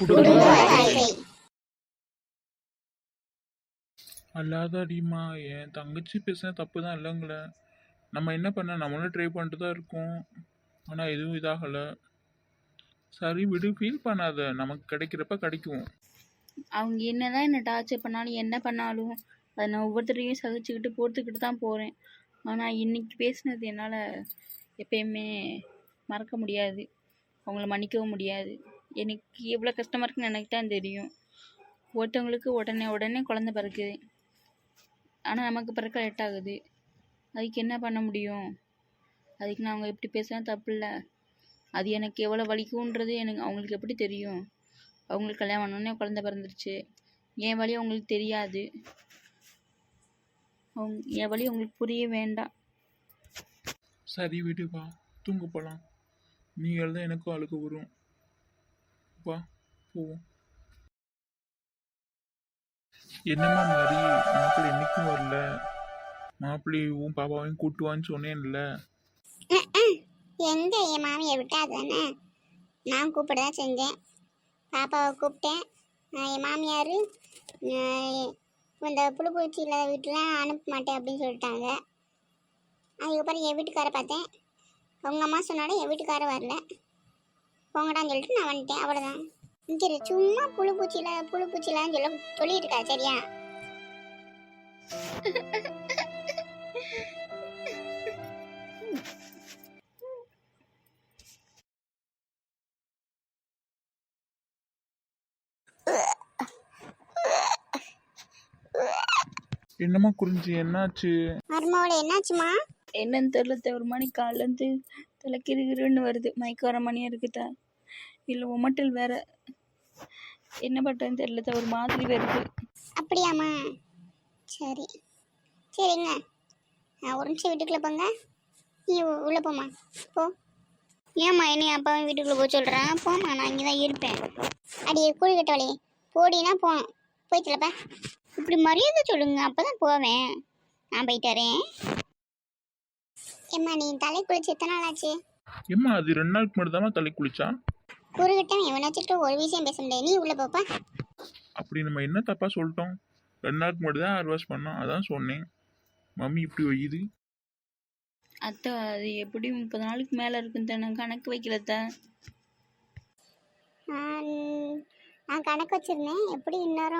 குடும்ப வாழ்க்கை அல்லாதாடிம்மா என் தங்கச்சி பேசின தப்பு தான் இல்லைங்கள. நம்ம என்ன பண்ண? நம்மளும் ட்ரை பண்ணிட்டு தான் இருக்கோம். ஆனால் எதுவும் இதாகலை. சரி விடு ஃபீல் பண்ணாத. நமக்கு கிடைக்கிறப்ப கிடைக்கும். அவங்க என்னதான் என்ன டார்ச்சர் பண்ணாலும் என்ன பண்ணாலும் அதை நான் ஒவ்வொருத்தரையும் சகிச்சுக்கிட்டு பொறுத்துக்கிட்டு தான் போகிறேன் ஆனால் இன்னைக்கு பேசினது என்னால் எப்பயுமே மறக்க முடியாது. அவங்கள மன்னிக்கவும் முடியாது. எனக்கு எவ்வளோ கஷ்டமாக இருக்குன்னு எனக்கு தான் தெரியும். ஒருத்தவங்களுக்கு உடனே உடனே குழந்த பிறக்குது. ஆனால் நமக்கு பிறக்க லேட் ஆகுது. அதுக்கு என்ன பண்ண முடியும்? அதுக்கு நான் அவங்க எப்படி பேசினா தப்பு இல்லை. அது எனக்கு எவ்வளோ வலிக்கும்ன்றது எனக்கு அவங்களுக்கு எப்படி தெரியும்? அவங்களுக்கு கல்யாணம் பண்ணோடனே குழந்த பிறந்துருச்சு. என் வழி அவங்களுக்கு தெரியாது. அவங்க என் வழி அவங்களுக்கு புரிய வேண்டாம். சரி விடு தூங்க போகலாம் நீ எழுத எனக்கும் அழுக வரும். வா போவோம். என்னம்மா மாதிரி மாப்பிள்ளை என்னைக்கும் வரல. மாப்பிள்ளையும் பாப்பாவையும் கூட்டுவான்னு சொன்னேன்ல. எங்க என் மாமியை விட்டா தானே? நான் கூப்பிட தான் செஞ்சேன். பாப்பாவை கூப்பிட்டேன். என் மாமியார் இந்த புழுப்பூச்சி இல்லாத வீட்டுலாம் அனுப்ப மாட்டேன் அப்படின்னு சொல்லிட்டாங்க. அதுக்கப்புறம் என் வீட்டுக்காரை பார்த்தேன். அவங்க அம்மா சொன்னாலும் என் வீட்டுக்காரர் வரல. போங்கடான்னு சொல்லிட்டு நான் வந்துட்டேன். அவ்வளோதான் இங்கே சும்மா புழுப்பூச்சியில் புழுப்பூச்சியிலன்னு சொல்ல சொல்லிட்டு இருக்கா சரியா? என்னம்மா குறிஞ்சி என்னாச்சு? மருமவளை என்னாச்சுமா என்னன்னு தெரில ஒரு மணி காலேருந்து தலை கிருகிருன்னு வருது. மயக்க வர மணியாக இருக்குதா? இல்லை உமட்டல் வேற. என்ன பண்ணுறதுன்னு தெரியல ஒரு மாதிரி வருது. அப்படியாம்மா? சரி. சரிங்க நான் ஒரு நிமிஷம் வீட்டுக்குள்ளே போங்க. நீ உள்ளே போம்மா. போ. ஏம்மா என்னைய அப்பாவும் வீட்டுக்குள்ளே போக சொல்கிறேன் போம்மா நான் இங்கே தான் இருப்பேன் அடி கூலி கட்டவளே போடினா போகணும். போய்க்கலப்பா இப்படி மரியாதை சொல்லுங்க அப்போ தான் போவேன். நான் போயிட்டு வரேன். ஏம்மா நீ தலை குளிச்சு எத்தனை நாள் ஆச்சு? ஏம்மா அது ரெண்டு நாளுக்கு மட்டும் தலை குளிச்சா? குறுகிட்ட இவனை வச்சுட்டு ஒரு விஷயம் பேச முடியாது. நீ உள்ளே போப்பா. அப்படி நம்ம என்ன தப்பா சொல்லிட்டோம்? ரெண்டு நாளுக்கு மட்டும் தான் ஹேர் வாஷ் பண்ணோம். அதான் சொன்னேன். மம்மி இப்படி வையுது. அத்தை அது எப்படி முப்பது நாளுக்கு மேலே இருக்குன்னு நான் கணக்கு வைக்கலத்த நான் கணக்கு வச்சுருந்தேன். எப்படி இன்னும்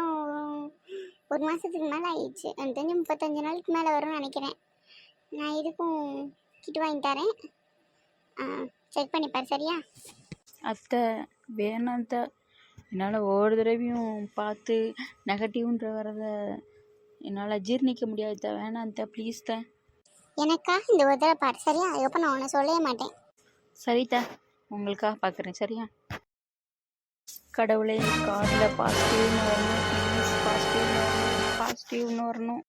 ஒரு மாதத்துக்கு மேலே ஆயிடுச்சு. எனக்கு தெரிஞ்சு முப்பத்தஞ்சு நாளுக்கு மேலே வரும்னு நினைக்கிறேன். நான் இதுக்கும் கிட் வாங்கி தரேன். செக் பண்ணிப்பார் சரியா? அத்தை வேணாம் அத்தை. என்னால் ஒவ்வொரு தடவையும் பார்த்து நெகட்டிவ்ன்ற வரத என்னால் ஜீர்ணிக்க முடியாது அத்தை. ப்ளீஸ் த எனக்காக இந்த ஒரு தடவை பாரு சரியா? அதுக்கப்புறம் நான் உன்னை சொல்லவே மாட்டேன். சரி த உங்களுக்காக பார்க்குறேன் சரியா? கடவுளே கார்டில் பாசிட்டிவ்னு வரணும் பாசிட்டிவ்னு வரணும் பாசிட்டிவ்னு வரணும்.